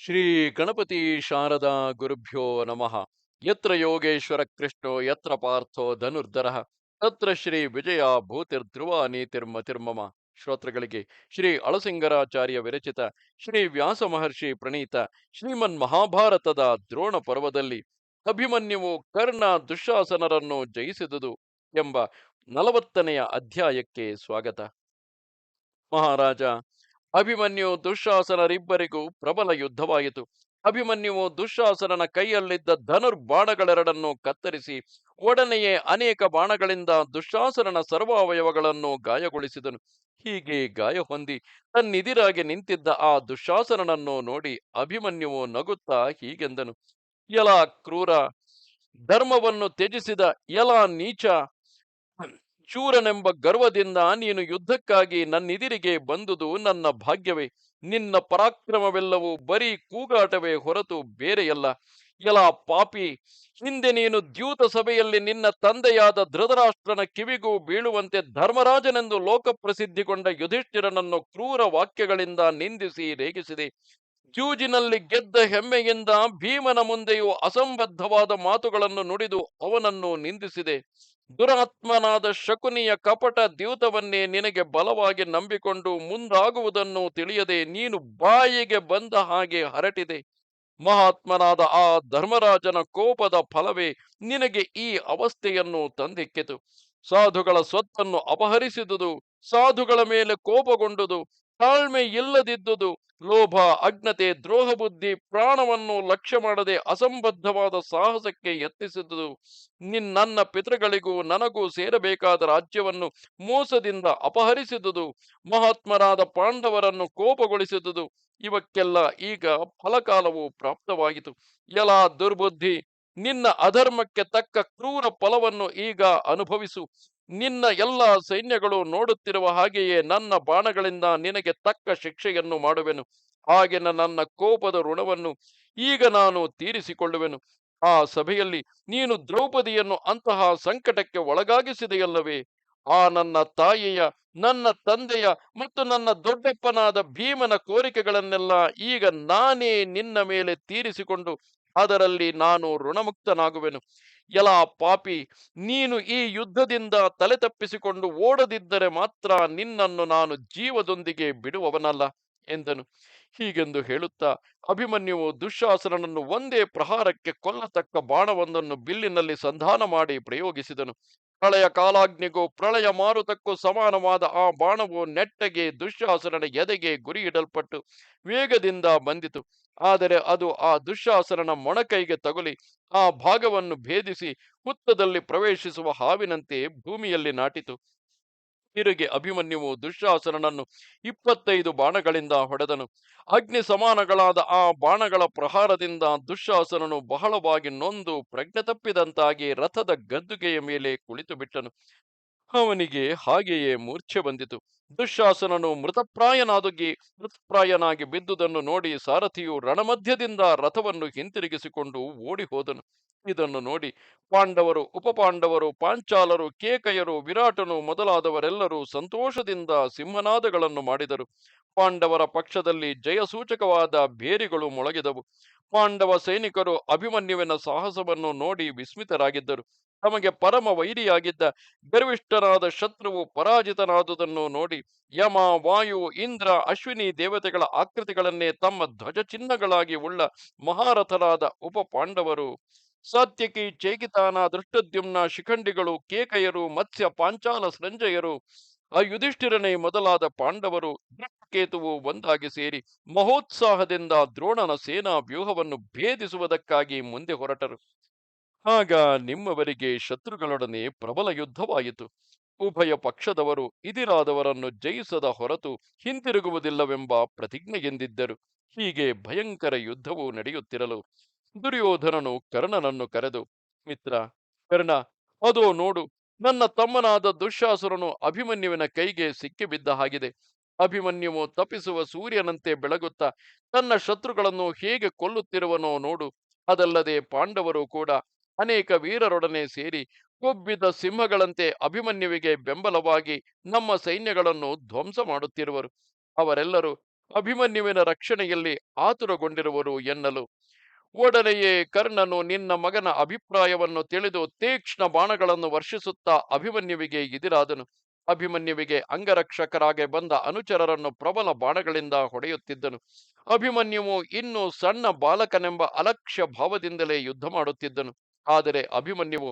ಶ್ರೀ ಗಣಪತಿ ಶಾರದಾ ಗುರುಭ್ಯೋ ನಮಃ. ಯತ್ರ ಯೋಗೇಶ್ವರ ಕೃಷ್ಣೋ, ಯತ್ರ ಪಾರ್ಥೋ ಧನುರ್ಧರ, ತತ್ರ ಶ್ರೀ ವಿಜಯ ಭೂತಿರ್ಧ್ರುವ ನೀತಿರ್ಮತಿರ್ಮಮ ಶ್ರೋತೃಗಳಿಗೆ ಶ್ರೀ ಅಳಸಿಂಗರಾಚಾರ್ಯ ವಿರಚಿತ ಶ್ರೀ ವ್ಯಾಸ ಮಹರ್ಷಿ ಪ್ರಣೀತ ಶ್ರೀಮನ್ ಮಹಾಭಾರತದ ದ್ರೋಣ ಪರ್ವದಲ್ಲಿ ಅಭಿಮನ್ಯುವು ಕರ್ಣ ದುಶಾಸನರನ್ನು ಜಯಿಸಿದುದು ಎಂಬ ನಲವತ್ತನೆಯ ಅಧ್ಯಾಯಕ್ಕೆ ಸ್ವಾಗತ. ಮಹಾರಾಜ ಅಭಿಮನ್ಯು ದುಶಾಸನರಿಬ್ಬರಿಗೂ ಪ್ರಬಲ ಯುದ್ಧವಾಯಿತು. ಅಭಿಮನ್ಯುವು ದುಶಾಸನನ ಕೈಯಲ್ಲಿದ್ದ ಧನುರ್ಬಾಣಗಳೆರಡನ್ನು ಕತ್ತರಿಸಿ, ಒಡನೆಯೇ ಅನೇಕ ಬಾಣಗಳಿಂದ ದುಶಾಸನನ ಸರ್ವಾವಯವಗಳನ್ನು ಗಾಯಗೊಳಿಸಿದನು. ಹೀಗೆ ಗಾಯ ಹೊಂದಿ ತನ್ನಿದಿರಾಗಿ ನಿಂತಿದ್ದ ಆ ದುಶಾಸನನನ್ನು ನೋಡಿ ಅಭಿಮನ್ಯುವು ನಗುತ್ತಾ ಹೀಗೆಂದನು. ಎಲ ಕ್ರೂರ ಧರ್ಮವನ್ನು ತ್ಯಜಿಸಿದ ಎಲ ನೀಚ ಶೂರನೆಂಬ ಗರ್ವದಿಂದ ನೀನು ಯುದ್ಧಕ್ಕಾಗಿ ನನ್ನಿದಿರಿಗೆ ಬಂದುದು ನನ್ನ ಭಾಗ್ಯವೇ. ನಿನ್ನ ಪರಾಕ್ರಮವೆಲ್ಲವೂ ಬರೀ ಕೂಗಾಟವೇ ಹೊರತು ಬೇರೆಯಲ್ಲ. ಎಲ ಪಾಪಿ, ಹಿಂದೆ ನೀನು ದ್ಯೂತ ಸಭೆಯಲ್ಲಿ ನಿನ್ನ ತಂದೆಯಾದ ಧೃತರಾಷ್ಟ್ರನ ಕಿವಿಗೂ ಬೀಳುವಂತೆ ಧರ್ಮರಾಜನೆಂದು ಲೋಕ ಪ್ರಸಿದ್ಧಿಗೊಂಡ ಯುಧಿಷ್ಠಿರನನ್ನು ಕ್ರೂರ ವಾಕ್ಯಗಳಿಂದ ನಿಂದಿಸಿ ರೇಗಿಸಿದೆ. ಜೂಜಿನಲ್ಲಿ ಗೆದ್ದ ಹೆಮ್ಮೆಯಿಂದ ಭೀಮನ ಮುಂದೆಯೂ ಅಸಂಬದ್ಧವಾದ ಮಾತುಗಳನ್ನು ನುಡಿದು ಅವನನ್ನು ನಿಂದಿಸಿದೆ. ದುರಾತ್ಮನಾದ ಶಕುನಿಯ ಕಪಟ ದ್ಯೂತವನ್ನೇ ನಿನಗೆ ಬಲವಾಗಿ ನಂಬಿಕೊಂಡು ಮುಂದಾಗುವುದನ್ನು ತಿಳಿಯದೆ ನೀನು ಬಾಯಿಗೆ ಬಂದ ಹಾಗೆ ಹರಟಿದೆ. ಮಹಾತ್ಮನಾದ ಆ ಧರ್ಮರಾಜನ ಕೋಪದ ಫಲವೇ ನಿನಗೆ ಈ ಅವಸ್ಥೆಯನ್ನು ತಂದಿಕ್ಕಿತು. ಸಾಧುಗಳ ಸ್ವತ್ತನ್ನು ಅಪಹರಿಸಿದುದು, ಸಾಧುಗಳ ಮೇಲೆ ಕೋಪಗೊಂಡುದು ತಾಳ್ಮೆ ಇಲ್ಲದಿದ್ದುದು ಲೋಭ, ಅಜ್ಞತೆ ದ್ರೋಹ ಬುದ್ಧಿ ಪ್ರಾಣವನ್ನು ಲಕ್ಷ್ಯ ಮಾಡದೆ ಅಸಂಬದ್ಧವಾದ ಸಾಹಸಕ್ಕೆ ಯತ್ನಿಸಿದುದು. ನಿನ್ನ ಪಿತೃಗಳಿಗೂ ನನಗೂ ಸೇರಬೇಕಾದ ರಾಜ್ಯವನ್ನು ಮೋಸದಿಂದ ಅಪಹರಿಸಿದುದು. ಮಹಾತ್ಮರಾದ ಪಾಂಡವರನ್ನು ಕೋಪಗೊಳಿಸಿದುದು. ಇವಕ್ಕೆಲ್ಲ ಈಗ ಫಲಕಾಲವು ಪ್ರಾಪ್ತವಾಯಿತು. ಎಲ್ಲ ದುರ್ಬುದ್ಧಿ, ನಿನ್ನ ಅಧರ್ಮಕ್ಕೆ ತಕ್ಕ ಕ್ರೂರ ಫಲವನ್ನು ಈಗ ಅನುಭವಿಸು. ನಿನ್ನ ಎಲ್ಲ ಸೈನ್ಯಗಳು ನೋಡುತ್ತಿರುವ ಹಾಗೆಯೇ ನನ್ನ ಬಾಣಗಳಿಂದ ನಿನಗೆ ತಕ್ಕ ಶಿಕ್ಷೆಯನ್ನು ಮಾಡುವೆನು. ಹಾಗೆನ ನನ್ನ ಕೋಪದ ಋಣವನ್ನು ಈಗ ನಾನು ತೀರಿಸಿಕೊಳ್ಳುವೆನು. ಆ ಸಭೆಯಲ್ಲಿ ನೀನು ದ್ರೌಪದಿಯನ್ನು ಅಂತಹ ಸಂಕಟಕ್ಕೆ ಒಳಗಾಗಿಸಿದೆಯಲ್ಲವೇ? ಆ ನನ್ನ ತಾಯಿಯ, ನನ್ನ ತಂದೆಯ ಮತ್ತು ನನ್ನ ದೊಡ್ಡಪ್ಪನಾದ ಭೀಮನ ಕೋರಿಕೆಗಳನ್ನೆಲ್ಲ ಈಗ ನಾನೇ ನಿನ್ನ ಮೇಲೆ ತೀರಿಸಿಕೊಂಡು ಅದರಲ್ಲಿ ನಾನು ಋಣಮುಕ್ತನಾಗುವೆನು. ಎಲ ಪಾಪಿ, ನೀನು ಈ ಯುದ್ಧದಿಂದ ತಲೆ ತಪ್ಪಿಸಿಕೊಂಡು ಓಡದಿದ್ದರೆ ಮಾತ್ರ ನಿನ್ನನ್ನು ನಾನು ಜೀವದೊಂದಿಗೆ ಬಿಡುವವನಲ್ಲ ಎಂದನು. ಹೀಗೆಂದು ಹೇಳುತ್ತಾ ಅಭಿಮನ್ಯುವು ದುಶಾಸನನನ್ನು ಒಂದೇ ಪ್ರಹಾರಕ್ಕೆ ಕೊಲ್ಲತಕ್ಕ ಬಾಣವೊಂದನ್ನು ಬಿಲ್ಲಿನಲ್ಲಿ ಸಂಧಾನ ಮಾಡಿ ಪ್ರಯೋಗಿಸಿದನು. ಪ್ರಳಯ ಕಾಲಾಗ್ನಿಗೂ ಪ್ರಳಯ ಮಾರುತಕ್ಕೂ ಸಮಾನವಾದ ಆ ಬಾಣವು ನೆಟ್ಟಗೆ, ದುಶ್ಯಾಸನನ ಎದೆಗೆ ಗುರಿಯಿಡಲ್ಪಟ್ಟು ವೇಗದಿಂದ ಬಂದಿತು. ಆದರೆ ಅದು ಆ ದುಶ್ಯಾಸನನ ಮೊಣಕೈಗೆ ತಗುಲಿ, ಆ ಭಾಗವನ್ನು ಭೇದಿಸಿ ಹುತ್ತದಲ್ಲಿ ಪ್ರವೇಶಿಸುವ ಹಾವಿನಂತೆ ಭೂಮಿಯಲ್ಲಿ ನಾಟಿತು. ತಿರುಗಿ ಅಭಿಮನ್ಯುವು ದುಶ್ಯಾಸನನನ್ನು ಇಪ್ಪತ್ತೈದು ಬಾಣಗಳಿಂದ ಹೊಡೆದನು. ಅಗ್ನಿ ಸಮಾನಗಳಾದ ಆ ಬಾಣಗಳ ಪ್ರಹಾರದಿಂದ ದುಶ್ಯಾಸನನು ಬಹಳವಾಗಿ ನೊಂದು ಪ್ರಜ್ಞೆ ತಪ್ಪಿದಂತಾಗಿ ರಥದ ಗದ್ದುಗೆಯ ಮೇಲೆ ಕುಳಿತು ಬಿಟ್ಟನು ಅವನಿಗೆ ಹಾಗೆಯೇ ಮೂರ್ಛೆ ಬಂದಿತು. ದುಶ್ಯಾಸನನು ಮೃತಪ್ರಾಯನಾದುಗಿ ಮೃತಪ್ರಾಯನಾಗಿ ಬಿದ್ದುದನ್ನು ನೋಡಿ ಸಾರಥಿಯು ರಣಮಧ್ಯದಿಂದ ರಥವನ್ನು ಹಿಂತಿರುಗಿಸಿಕೊಂಡು ಓಡಿ ಹೋದನು ಇದನ್ನು ನೋಡಿ ಪಾಂಡವರು, ಉಪಪಾಂಡವರು, ಪಾಂಚಾಲರು, ಕೇಕಯರು, ವಿರಾಟನು ಮೊದಲಾದವರೆಲ್ಲರೂ ಸಂತೋಷದಿಂದ ಸಿಂಹನಾದಗಳನ್ನು ಮಾಡಿದರು. ಪಾಂಡವರ ಪಕ್ಷದಲ್ಲಿ ಜಯಸೂಚಕವಾದ ಬೇರಿಗಳು ಮೊಳಗಿದವು. ಪಾಂಡವ ಸೈನಿಕರು ಅಭಿಮನ್ಯುವಿನ ಸಾಹಸವನ್ನು ನೋಡಿ ವಿಸ್ಮಿತರಾಗಿದ್ದರು. ತಮಗೆ ಪರಮ ವೈರಿಯಾಗಿದ್ದ ಗರ್ವಿಷ್ಠನಾದ ಶತ್ರುವು ಪರಾಜಿತನಾದುದನ್ನು ನೋಡಿ ಯಮ, ವಾಯು, ಇಂದ್ರ, ಅಶ್ವಿನಿ ದೇವತೆಗಳ ಆಕೃತಿಗಳನ್ನೇ ತಮ್ಮ ಧ್ವಜ ಚಿಹ್ನಗಳಾಗಿ ಉಳ್ಳ ಮಹಾರಥರಾದ ಉಪ ಪಾಂಡವರು ಸಾತ್ಯಕಿ ಚೇಕಿತಾನ ದೃಷ್ಟದ್ಯುಮ್ನ ಶಿಖಂಡಿಗಳು, ಕೇಕಯರು, ಮತ್ಸ್ಯ ಪಾಂಚಾಲ ಸಂಜಯರು ಆ ಯುಧಿಷ್ಠಿರನೇ ಮೊದಲಾದ ಪಾಂಡವರು ಕೇತುವು ಒಂದಾಗಿ ಸೇರಿ ಮಹೋತ್ಸಾಹದಿಂದ ದ್ರೋಣನ ಸೇನಾ ವ್ಯೂಹವನ್ನು ಭೇದಿಸುವುದಕ್ಕಾಗಿ ಮುಂದೆ ಹೊರಟರು. ಆಗ ನಿಮ್ಮವರಿಗೆ ಶತ್ರುಗಳೊಡನೆ ಪ್ರಬಲ ಯುದ್ಧವಾಯಿತು. ಉಭಯ ಪಕ್ಷದವರು ಇದಿರಾದವರನ್ನು ಜಯಿಸದ ಹೊರತು ಹಿಂತಿರುಗುವುದಿಲ್ಲವೆಂಬ ಪ್ರತಿಜ್ಞೆಗೆಂದಿದ್ದರು ಹೀಗೆ ಭಯಂಕರ ಯುದ್ಧವು ನಡೆಯುತ್ತಿರಲು ದುರ್ಯೋಧನನು ಕರ್ಣನನ್ನು ಕರೆದು, ಮಿತ್ರ, ಕರ್ಣ, ಅದೋ ನೋಡು ನನ್ನ ತಮ್ಮನಾದ ದುಶ್ಯಾಸುರನು ಅಭಿಮನ್ಯುವಿನ ಕೈಗೆ ಸಿಕ್ಕಿಬಿದ್ದ ಹಾಗಿದೆ. ಅಭಿಮನ್ಯುವು ತಪಿಸುವ ಸೂರ್ಯನಂತೆ ಬೆಳಗುತ್ತಾ ತನ್ನ ಶತ್ರುಗಳನ್ನು ಹೇಗೆ ಕೊಲ್ಲುತ್ತಿರುವನೋ ನೋಡು. ಅದಲ್ಲದೆ ಪಾಂಡವರು ಕೂಡ ಅನೇಕ ವೀರರೊಡನೆ ಸೇರಿ ಕೊಬ್ಬಿದ ಸಿಂಹಗಳಂತೆ ಅಭಿಮನ್ಯುವಿಗೆ ಬೆಂಬಲವಾಗಿ ನಮ್ಮ ಸೈನ್ಯಗಳನ್ನು ಧ್ವಂಸ ಮಾಡುತ್ತಿರುವರು. ಅವರೆಲ್ಲರೂ ಅಭಿಮನ್ಯುವಿನ ರಕ್ಷಣೆಯಲ್ಲಿ ಆತುರಗೊಂಡಿರುವರು ಎನ್ನಲು ಒಡನೆಯೇ ಕರ್ಣನು ನಿನ್ನ ಮಗನ ಅಭಿಪ್ರಾಯವನ್ನು ತಿಳಿದು ತೀಕ್ಷ್ಣ ಬಾಣಗಳನ್ನು ವರ್ಷಿಸುತ್ತಾ ಅಭಿಮನ್ಯುವಿಗೆ ಎದಿರಾದನು. ಅಭಿಮನ್ಯುವಿಗೆ ಅಂಗರಕ್ಷಕರಾಗಿ ಬಂದ ಅನುಚರರನ್ನು ಪ್ರಬಲ ಬಾಣಗಳಿಂದ ಹೊಡೆಯುತ್ತಿದ್ದನು. ಅಭಿಮನ್ಯುವು ಇನ್ನೂ ಸಣ್ಣ ಬಾಲಕನೆಂಬ ಅಲಕ್ಷ್ಯ ಭಾವದಿಂದಲೇ ಯುದ್ಧ ಮಾಡುತ್ತಿದ್ದನು. ಆದರೆ ಅಭಿಮನ್ಯುವು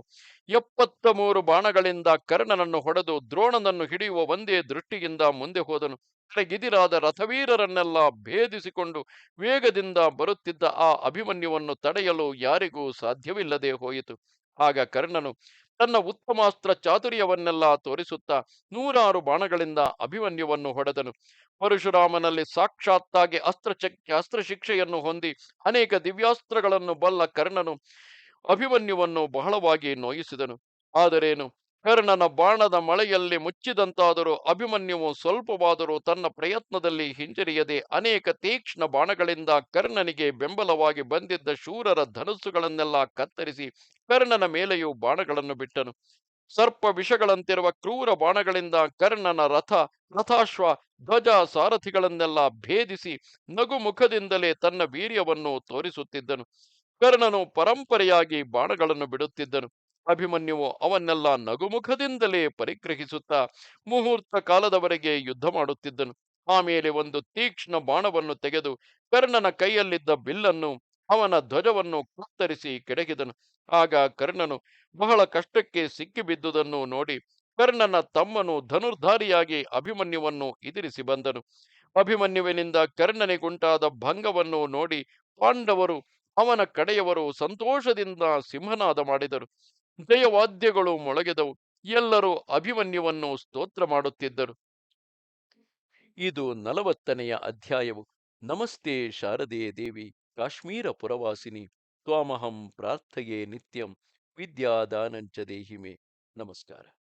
ಎಪ್ಪತ್ತ ಮೂರು ಬಾಣಗಳಿಂದ ಕರ್ಣನನ್ನು ಹೊಡೆದು ದ್ರೋಣನನ್ನು ಹಿಡಿಯುವ ಒಂದೇ ದೃಷ್ಟಿಯಿಂದ ಮುಂದೆ ಹೋದನು. ಗಿದಿರಾದ ರಥವೀರರನ್ನೆಲ್ಲ ಭೇದಿಸಿಕೊಂಡು ವೇಗದಿಂದ ಬರುತ್ತಿದ್ದ ಆ ಅಭಿಮನ್ಯುವನ್ನು ತಡೆಯಲು ಯಾರಿಗೂ ಸಾಧ್ಯವಿಲ್ಲದೆ ಹೋಯಿತು. ಆಗ ಕರ್ಣನು ತನ್ನ ಉತ್ತಮಾಸ್ತ್ರ ಚಾತುರ್ಯವನ್ನೆಲ್ಲ ತೋರಿಸುತ್ತಾ ನೂರಾರು ಬಾಣಗಳಿಂದ ಅಭಿಮನ್ಯುವನ್ನು ಹೊಡೆದನು. ಪರಶುರಾಮನಲ್ಲಿ ಸಾಕ್ಷಾತ್ತಾಗಿ ಅಸ್ತ್ರ ಅಸ್ತ್ರಶಿಕ್ಷೆಯನ್ನು ಹೊಂದಿ ಅನೇಕ ದಿವ್ಯಾಸ್ತ್ರಗಳನ್ನು ಬಲ್ಲ ಕರ್ಣನು ಅಭಿಮನ್ಯುವನ್ನು ಬಹಳವಾಗಿ ನೋಯಿಸಿದನು. ಆದರೇನು? ಕರ್ಣನ ಬಾಣದ ಮಳೆಯಲ್ಲಿ ಮುಚ್ಚಿದಂತಾದರೂ ಅಭಿಮನ್ಯುವು ಸ್ವಲ್ಪವಾದರೂ ತನ್ನ ಪ್ರಯತ್ನದಲ್ಲಿ ಹಿಂಜರಿಯದೆ ಅನೇಕ ತೀಕ್ಷ್ಣ ಬಾಣಗಳಿಂದ ಕರ್ಣನಿಗೆ ಬೆಂಬಲವಾಗಿ ಬಂದಿದ್ದ ಶೂರರ ಧನಸ್ಸುಗಳನ್ನೆಲ್ಲ ಕತ್ತರಿಸಿ ಕರ್ಣನ ಮೇಲೆಯೂ ಬಾಣಗಳನ್ನು ಬಿಟ್ಟನು. ಸರ್ಪ ವಿಷಗಳಂತಿರುವ ಕ್ರೂರ ಬಾಣಗಳಿಂದ ಕರ್ಣನ ರಥ, ರಥಾಶ್ವ, ಧ್ವಜ ಸಾರಥಿಗಳನ್ನೆಲ್ಲ ಭೇದಿಸಿ ನಗುಮುಖದಿಂದಲೇ ತನ್ನ ವೀರ್ಯವನ್ನು ತೋರಿಸುತ್ತಿದ್ದನು. ಕರ್ಣನು ಪರಂಪರೆಯಾಗಿ ಬಾಣಗಳನ್ನು ಬಿಡುತ್ತಿದ್ದನು. ಅಭಿಮನ್ಯುವು ಅವನ್ನೆಲ್ಲ ನಗುಮುಖದಿಂದಲೇ ಪರಿಗ್ರಹಿಸುತ್ತಾ ಮುಹೂರ್ತ ಕಾಲದವರೆಗೆ ಯುದ್ಧ ಮಾಡುತ್ತಿದ್ದನು. ಆಮೇಲೆ ಒಂದು ತೀಕ್ಷ್ಣ ಬಾಣವನ್ನು ತೆಗೆದು ಕರ್ಣನ ಕೈಯಲ್ಲಿದ್ದ ಬಿಲ್ಲನ್ನು ಅವನ ಧ್ವಜವನ್ನು ಕತ್ತರಿಸಿ ಕೆಡಗಿದನು. ಆಗ ಕರ್ಣನು ಬಹಳ ಕಷ್ಟಕ್ಕೆ ಸಿಕ್ಕಿಬಿದ್ದುದನ್ನು ನೋಡಿ ಕರ್ಣನ ತಮ್ಮನು ಧನುರ್ಧಾರಿಯಾಗಿ ಅಭಿಮನ್ಯುವನ್ನು ಎದುರಿಸಿ ಬಂದನು. ಅಭಿಮನ್ಯುವಿನಿಂದ ಕರ್ಣನಿಗುಂಟಾದ ಭಂಗವನ್ನು ನೋಡಿ ಪಾಂಡವರು ಅವನ ಕಡೆಯವರು ಸಂತೋಷದಿಂದ ಸಿಂಹನಾದ ಮಾಡಿದರು. ಜಯವಾದ್ಯಗಳು ಮೊಳಗೆದವು. ಎಲ್ಲರೂ ಅಭಿಮನ್ಯವನ್ನು ಸ್ತೋತ್ರ ಮಾಡುತ್ತಿದ್ದರು. ಇದು ನಲವತ್ತನೆಯ ಅಧ್ಯಾಯವು. ನಮಸ್ತೆ ಶಾರದೆ ದೇವಿ, ಕಾಶ್ಮೀರ ಪುರವಾಸಿನಿ, ತ್ವಾಮಹಂ ಪ್ರಾರ್ಥೆಯೇ ನಿತ್ಯಂ, ವಿದ್ಯಾದಾನಂಚ ದೇಹಿಮೆ. ನಮಸ್ಕಾರ.